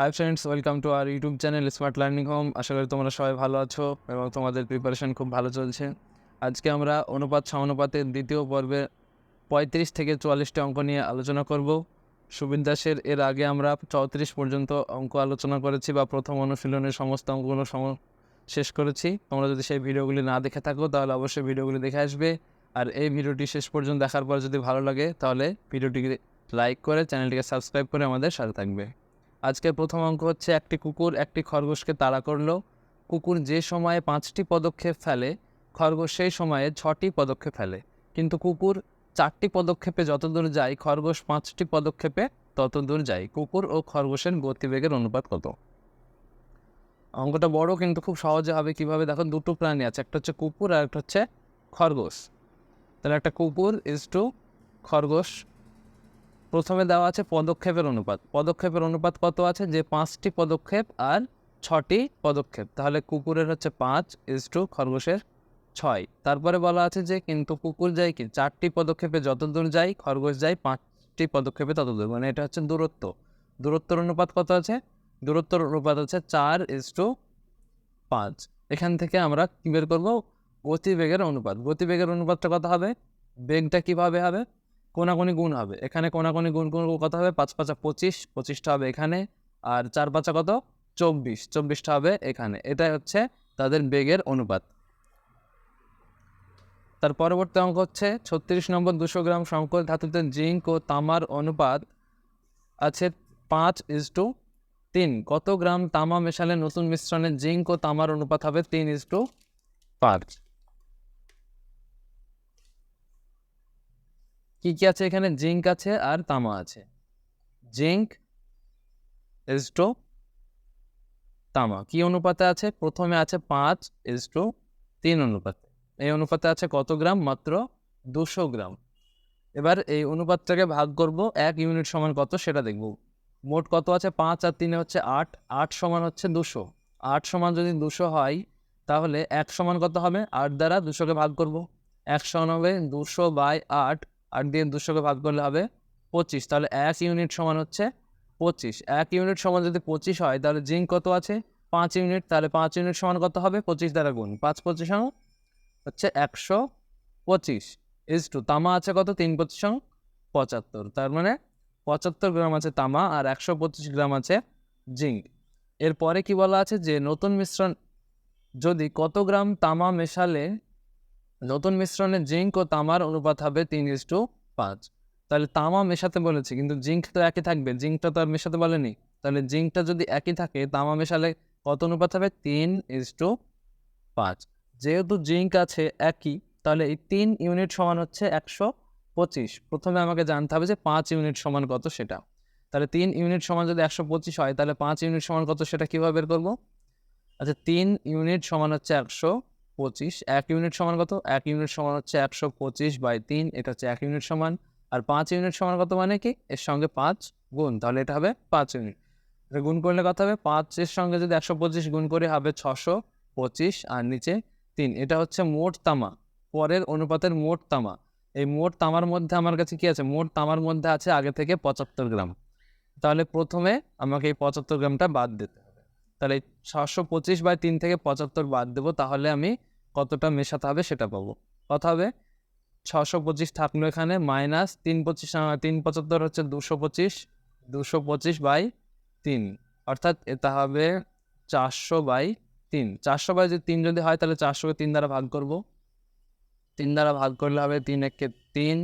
Hi friends welcome to our YouTube channel smart learning home আশা করি তোমরা সবাই ভালো আছো এবং তোমাদের প্রিপারেশন খুব ভালো চলছে। আজকে আমরা অনুপাত সমানুপাতের দ্বিতীয় পর্বে পঁয়ত্রিশ থেকে চুয়াল্লিশটি অঙ্ক নিয়ে আলোচনা করব। সুবিন দাসের এর আগে আমরা চৌত্রিশ পর্যন্ত অঙ্ক আলোচনা করেছি বা প্রথম অনুশীলনের সমস্ত অঙ্কগুলো সম, শেষ করেছি। তোমরা যদি সেই ভিডিওগুলি না দেখে থাকো, তাহলে অবশ্যই ভিডিওগুলি দেখে আসবে। আর এই ভিডিওটি শেষ পর্যন্ত দেখার পর যদি ভালো লাগে, তাহলে ভিডিওটিকে লাইক করে চ্যানেলটিকে সাবস্ক্রাইব করে আমাদের সাথে থাকবে। আজকের প্রথম অঙ্ক হচ্ছে একটি কুকুর একটি খরগোশকে তাড়া করল। কুকুর যে সময়ে পাঁচটি পদক্ষেপ ফেলে, খরগোশ সেই সময়ে ছটি পদক্ষেপ ফেলে। কিন্তু কুকুর চারটি পদক্ষেপে যতদূর যায়, খরগোশ পাঁচটি পদক্ষেপে তত দূর যায়। কুকুর ও খরগোশের গতিবেগের অনুপাত কত? অঙ্কটা বড় কিন্তু খুব সহজে হবে কীভাবে? দেখো, দুটো প্রাণী আছে, একটা হচ্ছে কুকুর আর একটা হচ্ছে খরগোশ। তাহলে একটা কুকুর ইজ টু খরগোশ প্রথমে দেওয়া আছে পদক্ষেপের অনুপাত। পদক্ষেপের অনুপাত কত আছে? যে পাঁচটি পদক্ষেপ আর ছটি পদক্ষেপ। তাহলে কুকুরের হচ্ছে পাঁচ ইজ টু খরগোশের ছয়। তারপরে বলা আছে যে কিন্তু কুকুর যায় কি? চারটি পদক্ষেপে যত দূর যায়, খরগোশ যায়, পাঁচটি পদক্ষেপে তত দূর মানে এটা হচ্ছে দূরত্ব। দূরত্বর অনুপাত কত আছে? দূরত্বর অনুপাত হচ্ছে চার ইজ টু পাঁচ। এখান থেকে আমরা কী বের করব? গতিবেগের অনুপাত। গতিবেগের অনুপাতটা কত হবে? বেগটা কীভাবে হবে? কোনাকুনি গুণ হবে। এখানে কোনাকুনি গুণ গুণ কত হবে? পাঁচ পাঁচা পঁচিশ, পঁচিশটা হবে এখানে। আর চার পাঁচা কত? চব্বিশ। চব্বিশটা হবে এখানে। এটাই হচ্ছে তাদের বেগের অনুপাত। তার পরবর্তী অঙ্ক হচ্ছে ছত্রিশ নম্বর দুশো গ্রাম সংকল ধাতুতে জিঙ্ক ও তামার অনুপাত আছে পাঁচ ইজ টু তিন। কত গ্রাম তামা মেশালে নতুন মিশ্রণে জিঙ্ক ও তামার অনুপাত হবে তিন ইজ টু পাঁচ? কি কি আছে এখানে? জিঙ্ক আছে আর তামা আছে। জিঙ্ক ইজ টু তামা। কি অনুপাতে আছে? প্রথমে আছে পাঁচ ইজ টু তিন অনুপাতে। এই অনুপাতে আছে কত গ্রাম? মাত্র দুশো গ্রাম। এবার এই অনুপাতটাকে ভাগ করব। এক ইউনিট সমান কত? সেটা দেখব। মোট কত আছে? পাঁচ আর তিনে হচ্ছে আট। আট সমান হচ্ছে দুশো। আট সমান যদি দুশো হয়, তাহলে এক সমান কত হবে? আট দ্বারা দুশোকে ভাগ করব। এক সমান হবে দুশো বাই আট আট দিয়ে দুশোকে ভাগ করলে হবে পঁচিশ। তাহলে এক ইউনিট সমান হচ্ছে পঁচিশ। এক ইউনিট সমান যদি পঁচিশ হয়, তাহলে জিঙ্ক কত আছে? পাঁচ ইউনিট তাহলে পাঁচ ইউনিট সমান কত হবে? পঁচিশ দ্বারা গুণ। পাঁচ পঁচিশ হচ্ছে একশো পঁচিশ। ইজ টু তামা আছে কত? তিন পঁচিশ পঁচাত্তর। তার মানে পঁচাত্তর গ্রাম আছে তামা আর একশো পঁচিশ গ্রাম আছে জিঙ্ক এরপরে কি বলা আছে? যে নতুন মিশ্রণ যদি কত গ্রাম তামা মেশালে নতুন মিশ্রণে জিঙ্ক ও তামার অনুপাত হবে তিন ইজ টু পাঁচ। তাহলে তামা মেশাতে বলেছে, কিন্তু জিঙ্ক তো একই থাকবে, জিঙ্কটা তো আর মেশাতে বলেনি। তাহলে জিঙ্কটা যদি একই থাকে, তামা মেশালে কত অনুপাত হবে? তিন ইজ টু পাঁচ। যেহেতু জিঙ্ক আছে একই, তাহলে এই তিন ইউনিট সমান হচ্ছে একশো পঁচিশ। প্রথমে আমাকে জানতে হবে যে পাঁচ ইউনিট সমান কত সেটা। তাহলে তিন ইউনিট সমান যদি একশো পঁচিশ হয়, তাহলে পাঁচ ইউনিট সমান কত সেটা কীভাবে বের করব? আচ্ছা তিন ইউনিট সমান হচ্ছে একশো পঁচিশ, এক ইউনিট সমান কত? এক ইউনিট সমান হচ্ছে একশো পঁচিশ বাই তিন, এটা হচ্ছে এক ইউনিট সমান। আর পাঁচ ইউনিট সমান কত মানে কি? এর সঙ্গে পাঁচ গুণ, তাহলে এটা হবে পাঁচ ইউনিট। এটা গুণ করলে কত হবে? পাঁচের সঙ্গে যদি একশো পঁচিশ গুণ করে হবে ছশো পঁচিশ, আর নিচে তিন। এটা হচ্ছে মোট তামা, পরের অনুপাতের মোট তামা। এই মোট তামার মধ্যে আমার কাছে কি আছে? মোট তামার মধ্যে আছে আগে থেকে পঁচাত্তর গ্রাম। তাহলে প্রথমে আমাকে এই পঁচাত্তর গ্রামটা বাদ দিতে হবে। তাহলে ছশো পঁচিশ বাই তিন থেকে পঁচাত্তর বাদ দেবো, তাহলে আমি কতটা মেশাতে হবে সেটা পাবো কত হবে ছশো পঁচিশ থাকল এখানে, মাইনাস তিন পঁচিশ তিন পঁচাত্তর হচ্ছে দুশো পঁচিশ দুশো পঁচিশ বাই তিন। অর্থাৎ এটা হবে চারশো বাই তিন। চারশো বাই যদি তিন যদি হয়, তাহলে চারশোকে তিন দ্বারা ভাগ করব। তিন দ্বারা ভাগ করলে হবে তিন একে তিন।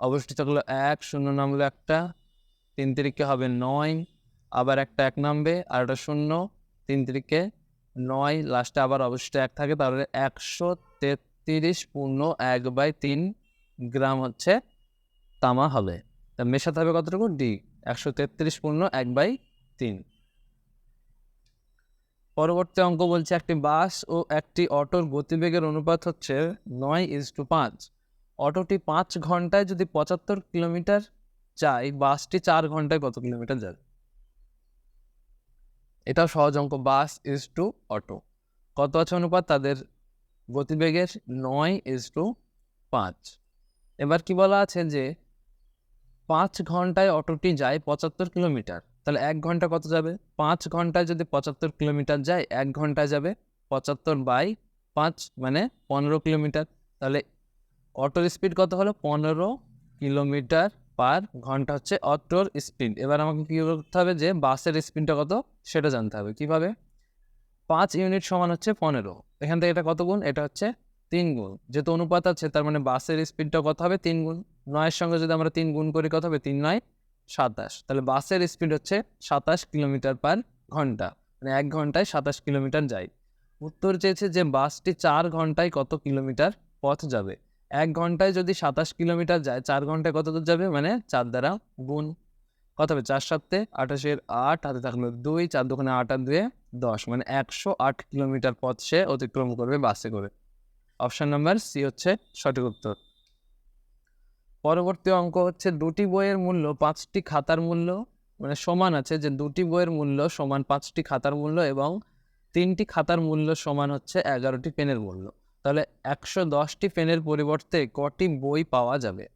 অবশিষ্ট থাকল এক, শূন্য নামলো একটা। তিন তিরিকে হবে নয়, আবার একটা এক নামবে, আর একটা শূন্য, তিন তিরিকে নয় লাস্টে আবার অবশিষ্ট এক থাকে, তাহলে একশো তেত্রিশ পূর্ণ এক বাই তিন গ্রাম হচ্ছে তামা হবে। তা মেশাতে হবে কতটুকু? ডি একশো তেত্রিশ পূর্ণ এক বাই তিন। পরবর্তী অঙ্ক বলছে, একটি বাস ও একটি অটোর গতিবেগের অনুপাত হচ্ছে নয় ইজ টু পাঁচ। অটোটি পাঁচ ঘন্টায় যদি পঁচাত্তর কিলোমিটার যায়, বাসটি চার ঘন্টায় কত কিলোমিটার যাবে এটাও সহজ অঙ্ক বাস ইজ টু অটো কত আছে অনুপাত? তাদের গতিবেগের নয় ইজ টু পাঁচ। এবার কি বলা আছে যে, পাঁচ ঘন্টায় অটোটি যায় পঁচাত্তর কিলোমিটার। তাহলে এক ঘণ্টা কত যাবে? পাঁচ ঘন্টায় যদি পঁচাত্তর কিলোমিটার যায়, এক ঘন্টায় যাবে পঁচাত্তর বাই পাঁচ মানে পনেরো কিলোমিটার। তাহলে অটোর স্পিড কত হলো? পনেরো কিলোমিটার। পার ঘণ্টা হচ্ছে অটোর স্পিড এবার আমাকে কী করতে হবে যে বাসের স্পিডটা কত? সেটা জানতে হবে। কীভাবে? পাঁচ ইউনিট সমান হচ্ছে পনেরো। এখান থেকে এটা কত গুণ? এটা হচ্ছে তিন গুণ। যেহেতু অনুপাত আছে, তার মানে বাসের স্পিডটা কত হবে? তিন গুণ। নয়ের সঙ্গে যদি আমরা তিন গুণ করি, কত হবে? তিন নয়, সাতাশ। তাহলে বাসের স্পিড হচ্ছে সাতাশ কিলোমিটার পার ঘণ্টা। মানে এক ঘন্টায় সাতাশ কিলোমিটার যায়। উত্তর চেয়েছে যে বাসটি চার ঘন্টায় কত কিলোমিটার পথ যাবে? এক ঘন্টায় যদি সাতাশ কিলোমিটার যায়, চার ঘন্টায় কত দূর যাবে? মানে চার দ্বারা গুণ কত হবে? চার সাতে আঠাশের আট, হাতে থাকল দুই, চার দোকানে আট আর দুয়ে দশ। মানে একশো আট কিলোমিটার পথ সে অতিক্রম করবে, বাসে করে। অপশান নাম্বার সি হচ্ছে সঠিক উত্তর। পরবর্তী অঙ্ক হচ্ছে দুটি বইয়ের মূল্য পাঁচটি খাতার মূল্য মানে সমান আছে যে দুটি বইয়ের মূল্য সমান পাঁচটি খাতার মূল্য এবং তিনটি খাতার মূল্য সমান হচ্ছে এগারোটি পেনের মূল্য। তাহলে একশো দশটি পেনের পরিবর্তে কটি বই পাওয়া যাবে?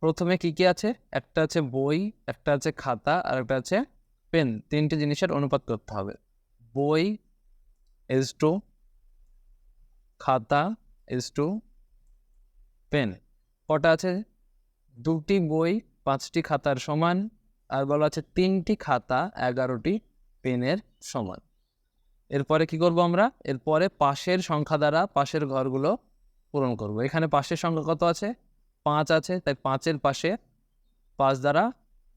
প্রথমে কি কি আছে? একটা আছে বই, একটা আছে খাতা, আর একটা আছে পেন। তিনটি জিনিসের অনুপাত করতে হবে। বই ইজ টু খাতা ইজ টু পেন। কটা আছে? দুটি বই, পাঁচটি খাতার সমান, আর বলা আছে তিনটি খাতা, এগারোটি পেনের সমান। এরপরে কি করব আমরা? এরপরে পাশের সংখ্যা দ্বারা পাশের ঘরগুলো পূরণ করব। এখানে পাশের সংখ্যা কত আছে? পাঁচ আছে, তাই পাঁচের পাশে পাঁচ দ্বারা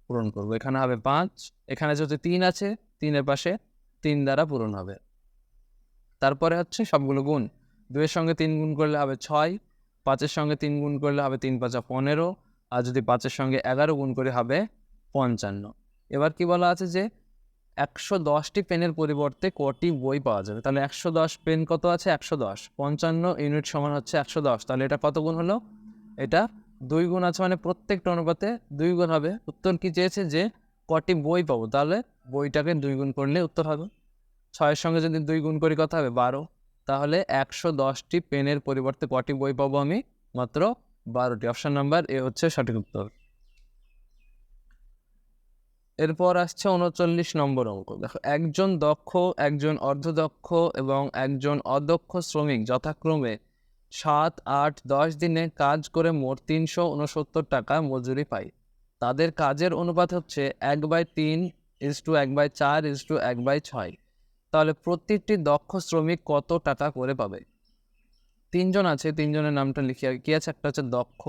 পূরণ করব। এখানে হবে পাঁচ, এখানে যেহেতু তিন আছে, তিনের পাশে তিন দ্বারা পূরণ হবে। তারপরে হচ্ছে সবগুলো গুণ। দুইয়ের সঙ্গে তিন গুণ করলে হবে ছয়, পাঁচের সঙ্গে তিন গুণ করলে হবে তিন পাঁচা পনেরো, আর যদি পাঁচের সঙ্গে এগারো গুণ করে হবে পঞ্চান্ন। এবার কি বলা আছে যে একশো দশটি পেনের পরিবর্তে কটি বই পাওয়া যাবে? তাহলে একশো দশ পেন কত আছে? একশো দশ। পঞ্চান্ন ইউনিট সমান হচ্ছে একশো দশ। তাহলে এটা কত গুণ হলো? এটা দুই গুণ আছে মানে প্রত্যেকটা অনুপাতে দুই গুণ হবে। উত্তর কি চেয়েছে? যে কটি বই পাবো। তাহলে বইটাকে দুই গুণ করলে উত্তর হবে। ছয়ের সঙ্গে যদি দুই গুণ করি কথা হবে? বারো। তাহলে একশো দশটি পেনের পরিবর্তে কটি বই পাবো আমি? মাত্র বারোটি। অপশান নাম্বার এ হচ্ছে সঠিক উত্তর। এরপর আসছে উনচল্লিশ নম্বর অঙ্ক। দেখো, একজন দক্ষ, একজন অর্ধদক্ষ এবং একজন অদক্ষ শ্রমিক যথাক্রমে সাত, আট, দশ দিনে কাজ করে মোট তিনশো উনসত্তর টাকা মজুরি পায়। তাদের কাজের অনুপাত হচ্ছে এক বাই তিন ইস টু এক বাই চার ইস টু এক বাই ছয়। তাহলে প্রত্যেকটি দক্ষ শ্রমিক কত টাকা করে পাবে? তিনজন আছে, তিনজনের নামটা লিখে কি আছে? একটা হচ্ছে দক্ষ,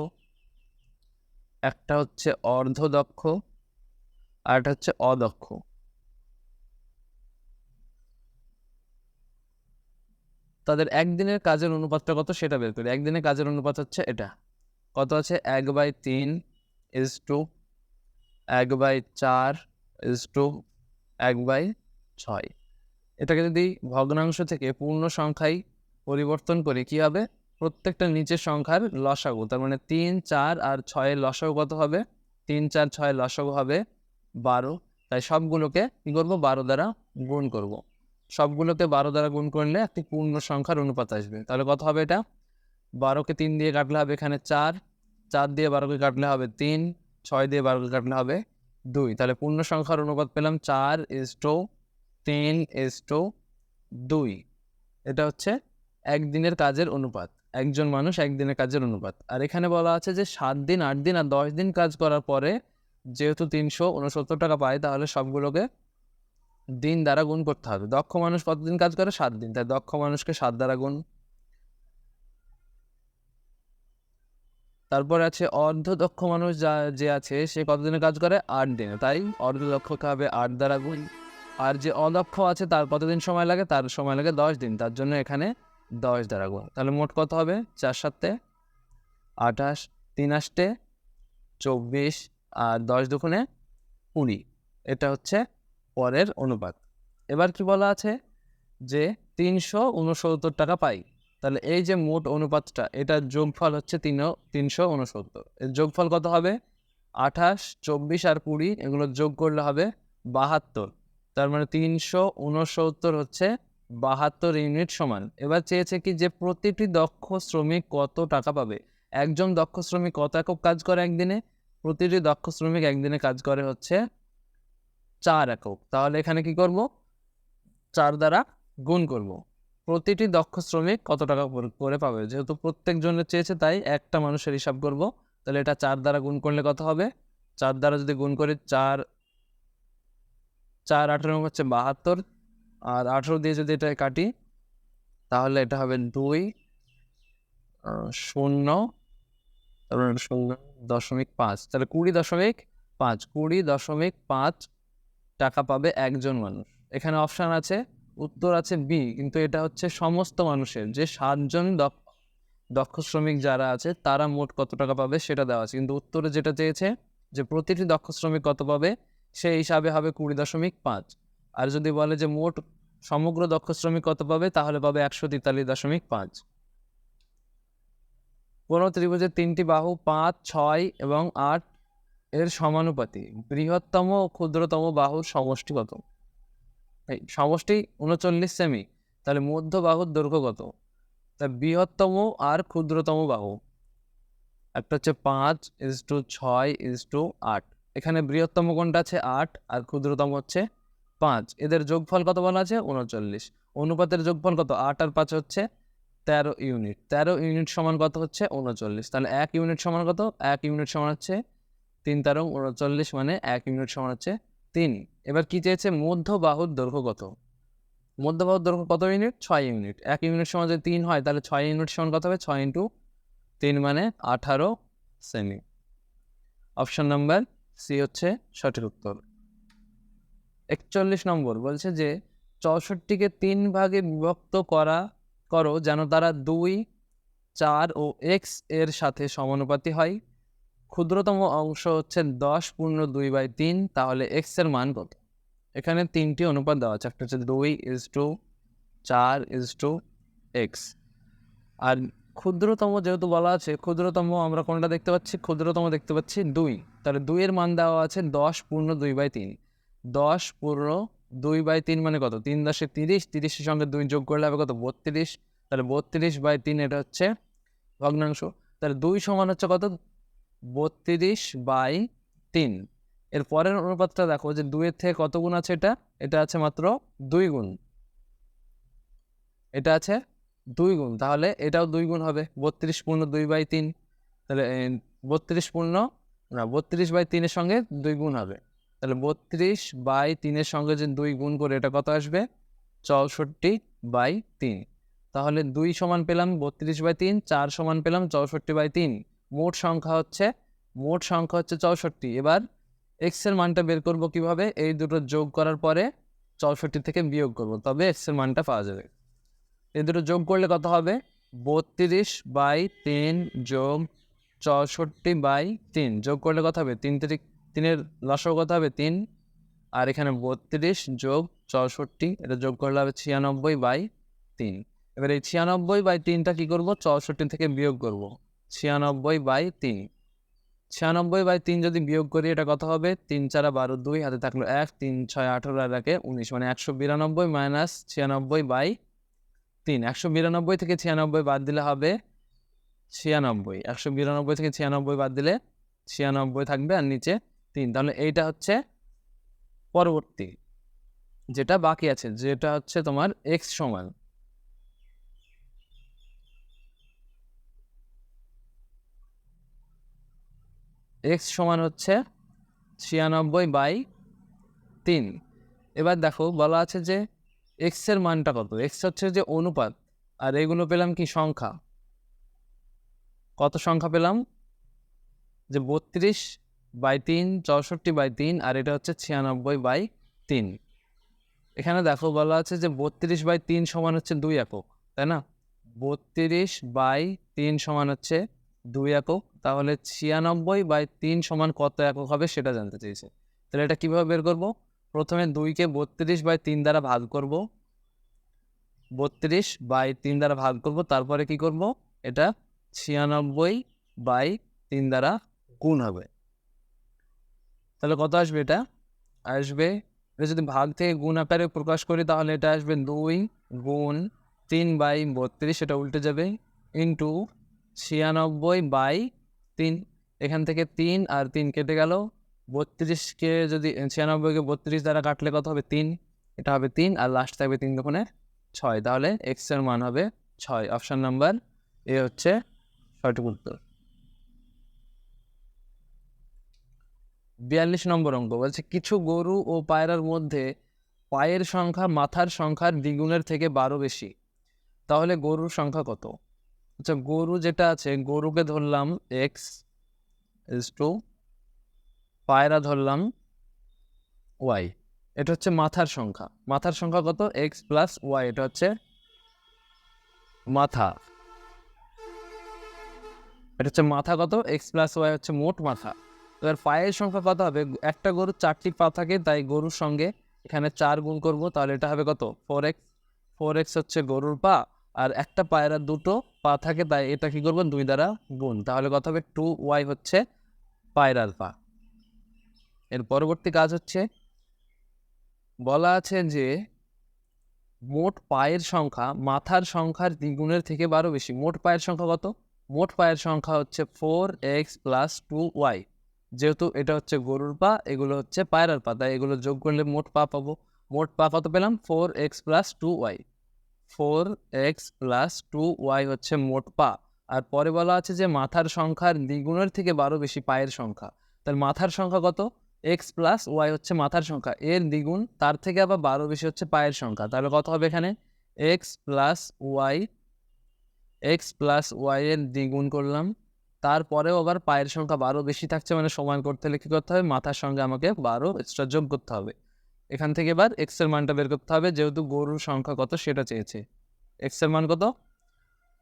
একটা হচ্ছে অর্ধ দক্ষ আর এটা হচ্ছে অদক্ষ। তাদের একদিনের কাজের অনুপাতটা কত সেটা বের করি। একদিনের কাজের অনুপাত হচ্ছে এটা। কত আছে? এক বাই তিন ইজ টু এক বাই চার ইজ টু এক বাই ছয়। এটাকে যদি ভগ্নাংশ থেকে পূর্ণ সংখ্যায় পরিবর্তন করি, কী হবে? প্রত্যেকটা নিচের সংখ্যার লসাগু, তার মানে তিন, চার আর ছয়ের লসাগু কত হবে? তিন, চার ছয় লসাগু হবে বারো। তাই সবগুলোকে কী করব? বারো দ্বারা গুণ করব। সবগুলোকে বারো দ্বারা গুণ করলে একটি পূর্ণ সংখ্যার অনুপাত আসবে। তাহলে কত হবে এটা? বারোকে তিন দিয়ে কাটলে হবে এখানে চার। চার দিয়ে বারোকে কাটলে হবে তিন। ছয় দিয়ে বারোকে কাটলে হবে দুই। তাহলে পূর্ণ সংখ্যার অনুপাত পেলাম চার এস টু তিন এস টু দুই। এটা হচ্ছে একদিনের কাজের অনুপাত। একজন মানুষ একদিনের কাজের অনুপাত। আর এখানে বলা আছে যে সাত দিন, আট দিন আর দশ দিন কাজ করার পরে যেহেতু তিনশো উনসত্তর টাকা পায়, তাহলে সবগুলোকে দিন দ্বারা গুণ করতে হবে। দক্ষ মানুষ কতদিন কাজ করে? সাত দিন। তাই দক্ষ মানুষকে সাত দ্বারা গুণ। তারপর আছে অর্ধ দক্ষ মানুষ যা, যে আছে, সে কতদিনে কাজ করে? আট দিনে। তাই অর্ধ দক্ষকে হবে আট দ্বারা গুণ। আর যে অদক্ষ আছে, তার কতদিন সময় লাগে? তার সময় লাগে দশ দিন। তার জন্য এখানে দশ দ্বারা গুণ। তাহলে মোট কত হবে? চার সাতে আঠাশ, তিন আষ্টে চব্বিশ আর দশ দুগুণে কুড়ি, এটা হচ্ছে পরের অনুপাত। এবার কি বলা আছে? যে তিনশো উনসত্তর টাকা পাই। তাহলে এই যে মোট অনুপাতটা, এটার যোগফল হচ্ছে তিন তিনশো উনসত্তর এর যোগফল কত হবে? আঠাশ, চব্বিশ আর কুড়ি, এগুলো যোগ করলে হবে বাহাত্তর। তার মানে তিনশো উনসত্তর হচ্ছে বাহাত্তর ইউনিট সমান। এবার চেয়েছে কি যে প্রতিটি দক্ষ শ্রমিক কত টাকা পাবে? একজন দক্ষ শ্রমিক কত একক কাজ করে একদিনে? প্রতিটি দক্ষ শ্রমিক একদিনে কাজ করে হচ্ছে চার একক। তাহলে এখানে কি করব? চার দ্বারা গুণ করব। প্রতিটি দক্ষ শ্রমিক কত টাকা করে- পাবে? যেহেতু প্রত্যেক জনের চেয়েছে, তাই একটা মানুষের হিসাব করব। তাহলে এটা চার দ্বারা গুণ করলে কত হবে? চার দ্বারা যদি গুণ করি, চার চার আঠেরো হচ্ছে বাহাত্তর, আর আঠেরো দিয়ে যদি এটা কাটি, তাহলে এটা হবে দুই শূন্য তারপর শূন্য দশমিক পাঁচ। তাহলে কুড়ি দশমিক পাঁচ। কুড়ি দশমিক পাঁচ টাকা পাবে একজন মানুষ। এখানে অপশান আছে, উত্তর আছে বি, কিন্তু এটা হচ্ছে সমস্ত মানুষের। যে সাতজন দক্ষ শ্রমিক যারা আছে, তারা মোট কত টাকা পাবে সেটা দেওয়া আছে। কিন্তু উত্তরে যেটা চেয়েছে যে প্রতিটি দক্ষ শ্রমিক কত পাবে, সেই হিসাবে হবে কুড়ি দশমিক পাঁচ। আর যদি বলে যে মোট সমগ্র দক্ষ শ্রমিক কত পাবে, তাহলে পাবে একশো তেতাল্লিশ দশমিক পাঁচ। কোনো ত্রিভুজের তিনটি বাহু পাঁচ, ছয় এবং আট এর সমানুপাতি। বৃহত্তম ও ক্ষুদ্রতম বাহুর সমষ্টি কত? এই সমষ্টি উনচল্লিশ সেমি, তাহলে মধ্য বাহুর দৈর্ঘ্য কত? তা বৃহত্তম আর ক্ষুদ্রতম বাহু, একটা হচ্ছে পাঁচ ইজ টু ছয় ইজ টু আট। এখানে বৃহত্তম কোনটা আছে? আট, আর ক্ষুদ্রতম হচ্ছে পাঁচ। এদের যোগফল কত বলা আছে? উনচল্লিশ। অনুপাতের যোগফল কত? আট আর পাঁচ হচ্ছে তেরো ইউনিট তেরো ইউনিট সমান কত হচ্ছে? উনচল্লিশ। তাহলে এক ইউনিট সমান কত? এক ইউনিট সমান হচ্ছে তিন তেরো, উনচল্লিশ মানে এক ইউনিট সমান হচ্ছে তিন। এবার কি চেয়েছে মধ্য বাহুর দৈর্ঘ্য কত? মধ্য বাহুর দৈর্ঘ্য কত ইউনিট ছয় ইউনিট এক ইউনিট সমান যদি তিন হয়, তাহলে ছয় ইউনিট সমান কত হবে? ছয় ইন্টু তিন মানে আঠারো সেমি অপশন নাম্বার সি হচ্ছে সঠিক উত্তর। একচল্লিশ নম্বর বলছে যে, চৌষট্টিকে তিন ভাগে বিভক্ত করা করো যেন তারা দুই, চার ও এক্সের সাথে সমানুপাতি হয়। ক্ষুদ্রতম অংশ হচ্ছে দশ পূর্ণ দুই বাই তিন, তাহলে এক্সের মান কত? এখানে তিনটি অনুপাত দেওয়া আছে, একটা হচ্ছে দুই ইজ টু চার ইজ টু এক্স আর ক্ষুদ্রতম যেহেতু বলা আছে, ক্ষুদ্রতম আমরা কোনটা দেখতে পাচ্ছি? ক্ষুদ্রতম দেখতে পাচ্ছি দুই। তাহলে দুইয়ের মান দেওয়া আছে দশ পূর্ণ দুই বাই তিন। দশ পূর্ণ দুই বাই তিন মানে কত? তিন দশে তিরিশ, তিরিশের সঙ্গে দুই যোগ করলে হবে কত? বত্রিশ। তাহলে বত্রিশ বাই তিন এটা হচ্ছে ভগ্নাংশ। তাহলে দুই সমান হচ্ছে কত? বত্রিশ বাই তিন। এর পরের অনুপাতটা দেখো যে দুইয়ের থেকে কত গুণ আছে এটা? এটা আছে মাত্র দুই গুণ। এটা আছে দুই গুণ। তাহলে এটাও দুই গুণ হবে। বত্রিশ পূর্ণ দুই বাই তিন। তাহলে বত্রিশ পূর্ণ, না, বত্রিশ বাই তিনের সঙ্গে দুই গুণ হবে। তাহলে বত্রিশ বাই তিনের সঙ্গে যে দুই গুণ করে এটা কত আসবে? চৌষট্টি বাই তিন। তাহলে দুই সমান পেলাম বত্রিশ বাই তিন, চার সমান পেলাম চৌষট্টি বাই তিন। মোট সংখ্যা হচ্ছে, মোট সংখ্যা হচ্ছে চৌষট্টি। এবার এক্সের মানটা বের করব কীভাবে? এই দুটো যোগ করার পরে চৌষট্টি থেকে বিয়োগ করব। তবে এক্সের মানটা পাওয়া যাবে। এই দুটো যোগ করলে কত হবে? বত্রিশ বাই তিন যোগ চৌষট্টি বাই তিন। যোগ করলে কত হবে? তিন তিরিক তিনের লসও কত হবে তিন, আর এখানে বত্রিশ যোগ চৌষট্টি, এটা যোগ করলে হবে ছিয়ানব্বই বাই তিন। এবার এই ছিয়ানব্বই বাই তিনটা কী করব? চৌষট্টি থেকে বিয়োগ করব। ছিয়ানব্বই বাই তিন। ছিয়ানব্বই বাই তিন যদি বিয়োগ করি, এটা কত হবে? তিন চারা বারো দুই, হাতে থাকল এক, তিন ছয় আঠেরো আর একে উনিশ মানে একশো বিরানব্বই মাইনাস ছিয়ানব্বই বাই তিন। একশো বিরানব্বই থেকে ছিয়ানব্বই বাদ দিলে হবে ছিয়ানব্বই। একশো বিরানব্বই থেকে ছিয়ানব্বই বাদ দিলে ছিয়ানব্বই থাকবে, আর নিচে তিন। তাহলে এইটা হচ্ছে পরবর্তী, যেটা বাকি আছে, যেটা হচ্ছে তোমার এক্স সমান। এক্স সমান হচ্ছে ছিয়ানব্বই বাই তিন। এবার দেখো, বলা আছে যে এক্সের মানটা কত? এক্স হচ্ছে যে অনুপাত, আর এগুলো পেলাম কি সংখ্যা? কত সংখ্যা পেলাম? যে বত্রিশ বাই তিন, চৌষট্টি বাই তিন, আর এটা হচ্ছে ছিয়ানব্বই বাই তিন। এখানে দেখো বলা আছে যে বত্রিশ বাই তিন সমান হচ্ছে দুই একক, তাই না? বত্রিশ বাই তিন সমান হচ্ছে দুই একক, তাহলে ছিয়ানব্বই বাই তিন সমান কত একক হবে সেটা জানতে চেয়েছে। তাহলে এটা কীভাবে বের করব? প্রথমে দুইকে বত্রিশ বাই তিন দ্বারা ভাগ করব। বত্রিশ বাই তিন দ্বারা ভাগ করব, তারপরে কি করব? এটা ছিয়ানব্বই বাই তিন দ্বারা গুণ হবে। তাহলে কত আসবে এটা? আসবে, এটা যদি ভাগ থেকে গুণ আকারে প্রকাশ করি, তাহলে এটা আসবে দুই গুণ তিন বাই বত্রিশ এটা উল্টে যাবে ইন্টু ছিয়ানব্বই বাই তিন। এখান থেকে তিন আর তিন কেটে গেল। বত্রিশকে যদি, ছিয়ানব্বইকে বত্রিশ দ্বারা কাটলে কত হবে? তিন। এটা হবে তিন আর লাস্ট থাকবে তিন দোকানে ছয়। তাহলে এক্সের মান হবে ছয়। অপশান নাম্বার এ হচ্ছে সঠিক উত্তর। বিয়াল্লিশ নম্বর অঙ্ক বলছে, কিছু গরু ও পায়রার মধ্যে পায়ের সংখ্যা মাথার সংখ্যার দ্বিগুণের থেকে বারো বেশি। তাহলে গরুর সংখ্যা কত? আচ্ছা গরু যেটা আছে, গরুকে ধরলাম এক্স ইজ টু পায়রা ধরলাম ওয়াই এটা হচ্ছে মাথার সংখ্যা। মাথার সংখ্যা কত? এক্স প্লাস ওয়াই এটা হচ্ছে মাথা। এটা হচ্ছে মাথা কত? এক্স প্লাস ওয়াই হচ্ছে মোট মাথা। এবার পায়ের সংখ্যা কত হবে? একটা গরুর চারটি পা থাকে, তাই গরুর সঙ্গে এখানে চার গুণ করব। তাহলে এটা হবে কত? ফোর এক্স ফোর এক্স হচ্ছে গরুর পা, আর একটা পায়ের আর দুটো পা থাকে, তাই এটা কি করব? দুই দ্বারা গুণ। তাহলে কত হবে? টু ওয়াই হচ্ছে পায়রার পা। এর পরবর্তী কাজ হচ্ছে, বলা আছে যে মোট পায়ের সংখ্যা মাথার সংখ্যার দ্বিগুণের থেকে বারো বেশি। মোট পায়ের সংখ্যা কত? মোট পায়ের সংখ্যা হচ্ছে four x plus two y যেহেতু এটা হচ্ছে গরুর পা, এগুলো হচ্ছে পায়রার পা, তাই এগুলো যোগ করলে মোট পা পাবো। মোট পা কত পেলাম? Four x plus two y four x plus two y হচ্ছে মোট পা। আর পরে বলা আছে যে মাথার সংখ্যার দ্বিগুণের থেকে বারো বেশি পায়ের সংখ্যা। তাহলে মাথার সংখ্যা কত? এক্স প্লাস ওয়াই হচ্ছে মাথার সংখ্যা। এর দ্বিগুণ, তার থেকে আবার বারো বেশি হচ্ছে পায়ের সংখ্যা। তাহলে কত হবে এখানে? X plus y x plus y এর দ্বিগুণ করলাম। তারপরেও আবার পায়ের সংখ্যা বারো বেশি থাকছে মানে সমান করতে হলে কী করতে হবে? মাথার সঙ্গে আমাকে বারো এক্সট্রা যোগ করতে হবে। এখান থেকে এবার এক্সের মানটা বের করতে হবে, যেহেতু গরুর সংখ্যা কত সেটা চেয়েছে। এক্সের মান কত?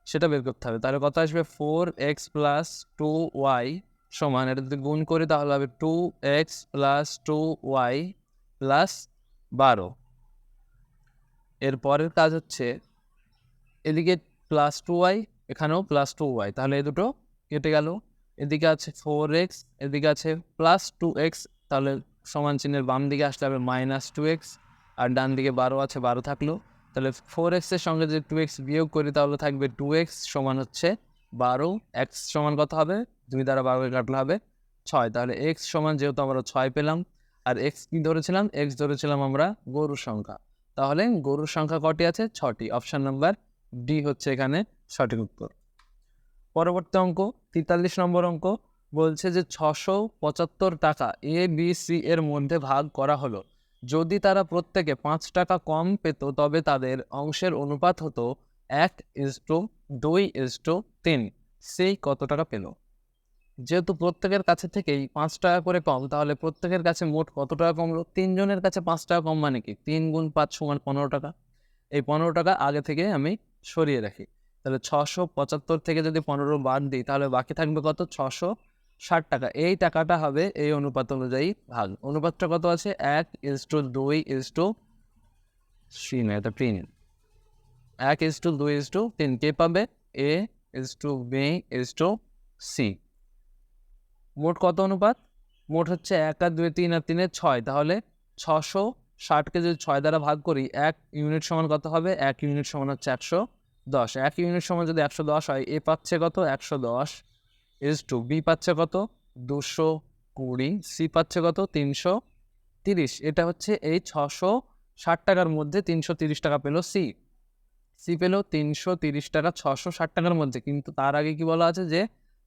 সেটা বের করতে হবে। তাহলে কত আসবে? Four x plus two y সমান, এটা যদি গুণ করি তাহলে হবে two x plus two y plus বারো। এরপরের কাজ হচ্ছে, এদিকে প্লাস টু ওয়াই এখানেও প্লাস টু ওয়াই তাহলে এই দুটো কেটে গেল। এদিকে আছে ফোর এক্স এদিকে আছে প্লাস টু এক্স তাহলে সমান চিহ্নের বাম দিকে আসলে হবে মাইনাস টু এক্স আর ডান দিকে বারো আছে, বারো থাকল। তাহলে ফোর এক্সের সঙ্গে যদি টু এক্স বিয়োগ করি, তাহলে থাকবে টু এক্স সমান হচ্ছে বারো। এক্স সমান কত হবে? দুই দ্বারা বারোকে কাটলে হবে ছয়। তাহলে এক্স সমান যেহেতু আমরা ছয় পেলাম, আর এক্স কী ধরেছিলাম? এক্স ধরেছিলাম আমরা গরুর সংখ্যা। তাহলে গরুর সংখ্যা কটি আছে? ছটি। অপশান নাম্বার ডি হচ্ছে এখানে সঠিক উত্তর। পরবর্তী অঙ্ক, তেতাল্লিশ নম্বর অঙ্ক বলছে যে ছশো পঁচাত্তর টাকা এ বি সি এর মধ্যে ভাগ করা হলো। যদি তারা প্রত্যেকে পাঁচ টাকা কম পেত, তবে তাদের অংশের অনুপাত হতো এক টু দুই টু তিন। সেই কত টাকা পেল? যেহেতু প্রত্যেকের কাছে থেকেই পাঁচ টাকা করে কম, তাহলে প্রত্যেকের কাছে মোট কত টাকা কমলো তিনজনের কাছে পাঁচ টাকা কম মানে কি? তিন গুণ পাঁচ সমান পনেরো টাকা। এই পনেরো টাকা আগে থেকে আমি সরিয়ে রাখি। তাহলে ছশো পঁচাত্তর থেকে যদি পনেরো বাদ দিই, তাহলে বাকি থাকবে কত? ছশো ষাট টাকা। এই টাকাটা হবে এই অনুপাত অনুযায়ী ভাগ। অনুপাতটা কত আছে? এক ইজ টু দুই ইজ টু থ্রি না এটা তিন। এক ইজ টু দুই ইজ টু তিন, কে পাবে? A is to B is to C. মোট কত অনুপাত? মোট হচ্ছে এক আর দুই তিন আর তিনে ছয়। তাহলে ছশো ষাটকে যদি ছয় দ্বারা ভাগ করি, এক ইউনিট সমান কত হবে? এক ইউনিট সমান হচ্ছে একশো দশ। এক ইউনিট সমান যদি একশো দশ হয়, এ পাচ্ছে কত? একশো দশ। ইজ টু বি পাচ্ছে কত? দুশো কুড়ি। সি পাচ্ছে কত? তিনশো তিরিশ। এটা হচ্ছে এই ছশো ষাট টাকার মধ্যে তিনশো তিরিশ টাকা পেল সি সি পেল তিনশো তিরিশ টাকা, ছশো ষাট টাকার মধ্যে। কিন্তু তার আগে কি বলা আছে যে,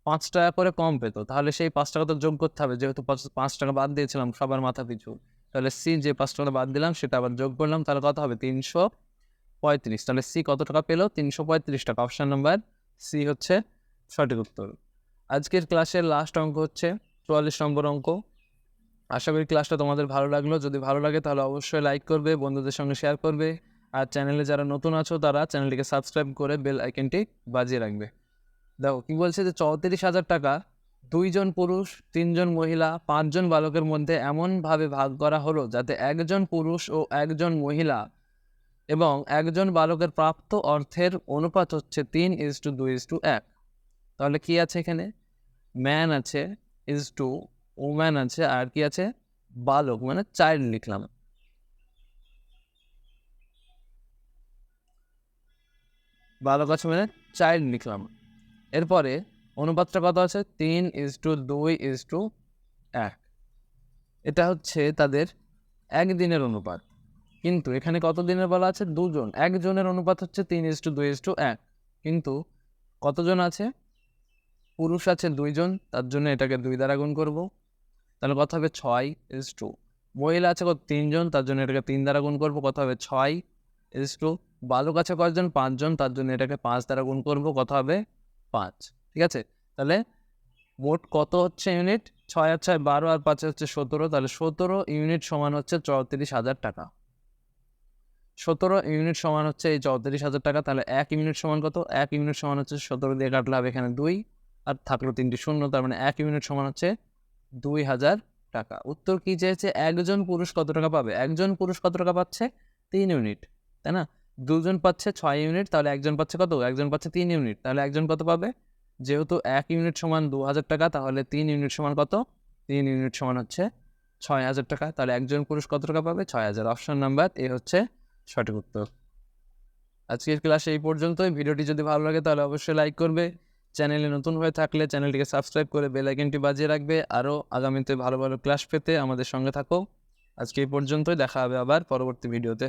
পাঁচ টাকা করে কম পেতো। তাহলে সেই পাঁচ টাকা তো যোগ করতে হবে। যেহেতু পাঁচ টাকা বাদ দিয়েছিলাম সবার মাথা পিছু তাহলে সি যে পাঁচ টাকা বাদ দিলাম, সেটা আবার যোগ করলাম। তাহলে কত হবে? তিনশো পঁয়ত্রিশ, তাহলে সি কত টাকা পেল? তিনশো পঁয়ত্রিশ টাকা। অপশান নাম্বার সি হচ্ছে সঠিক উত্তর। আজকের ক্লাসের লাস্ট অঙ্ক হচ্ছে চুয়াল্লিশ নম্বর অঙ্ক। আশা করি ক্লাসটা তোমাদের ভালো লাগল। যদি ভালো লাগে তাহলে অবশ্যই লাইক করবে, বন্ধুদের সঙ্গে শেয়ার করবে। আর চ্যানেলে যারা নতুন আছো তারা চ্যানেলটিকে সাবস্ক্রাইব করে বেল আইকনটি বাজিয়ে রাখবে। দেখো, কি বলছে যে চৌত্রিশ হাজার টাকা, দুইজন পুরুষ, তিনজন মহিলা, পাঁচজন বালকের মধ্যে এমনভাবে ভাগ করা হলো যাতে একজন পুরুষ ও একজন মহিলা এবং একজন বালকের প্রাপ্ত অর্থের অনুপাত হচ্ছে তিন ইজ টু দুই ইজ টু এক। তাহলে কি আছে এখানে? ম্যান আছে ইজ টু ওম্যান আছে, আর কি আছে? বালক মানে চাইল্ড লিখলাম। বালক আছে মানে চাইল্ড লিখলাম। এরপরে অনুপাতটা কত আছে? তিন ইজ টু দুই ইজ টু এক। এটা হচ্ছে তাদের একদিনের অনুপাত। কিন্তু এখানে কত দিনের বলা আছে? দুজন। একজনের অনুপাত হচ্ছে তিন ইস টু দুই ইস টু এক। কিন্তু কতজন আছে? পুরুষ আছে দুইজন, তার জন্য এটাকে দুই দ্বারা গুণ করব। তাহলে কত হবে? ছয় ইস টু। মহিলা আছে কত? তিনজন, তার জন্য এটাকে তিন দ্বারা গুণ করব। কত হবে? ছয় ইস টু। বালক আছে কয়জন? পাঁচজন, তার জন্য এটাকে পাঁচ দ্বারা গুণ করব। কত হবে? পাঁচ। ঠিক আছে? তাহলে মোট কত হচ্ছে ইউনিট? ছয় আর ছয় বারো আর পাঁচে হচ্ছে সতেরো। তাহলে সতেরো ইউনিট সমান হচ্ছে চৌত্রিশ হাজার টাকা। সতেরো ইউনিট সমান হচ্ছে এই চৌত্রিশ হাজার টাকা, তাহলে এক ইউনিট সমান কত? এক ইউনিট সমান হচ্ছে সতেরো দিয়ে কাটলে হবে এখানে দুই, আর থাকল তিনটি শূন্য, তার মানে এক ইউনিট সমান হচ্ছে দুই হাজার টাকা। উত্তর কি চেয়েছে? একজন পুরুষ কত টাকা পাবে? একজন পুরুষ কত টাকা পাচ্ছে? তিন ইউনিট, তাই না? দুজন পাচ্ছে ছয় ইউনিট, তাহলে একজন পাচ্ছে কত? একজন পাচ্ছে তিন ইউনিট, তাহলে একজন কত পাবে? যেহেতু এক ইউনিট সমান দু হাজার টাকা, তাহলে তিন ইউনিট সমান কত? তিন ইউনিট সমান হচ্ছে ছয় হাজার টাকা, তাহলে একজন পুরুষ কত টাকা পাবে? ছয় হাজার। অপশন নাম্বার এ হচ্ছে সঠিক উত্তর। আজকের ক্লাস এই পর্যন্তই। ভিডিওটি যদি ভালো লাগে তাহলে অবশ্যই লাইক করবে। চ্যানেলে নতুন হয়ে থাকলে চ্যানেলটিকে সাবস্ক্রাইব করে বেল আইকনটি বাজিয়ে রাখবে। আরও আগামীতে ভালো ভালো ক্লাস পেতে আমাদের সঙ্গে থাকো। আজকে এই পর্যন্তই। দেখা হবে আবার পরবর্তী ভিডিওতে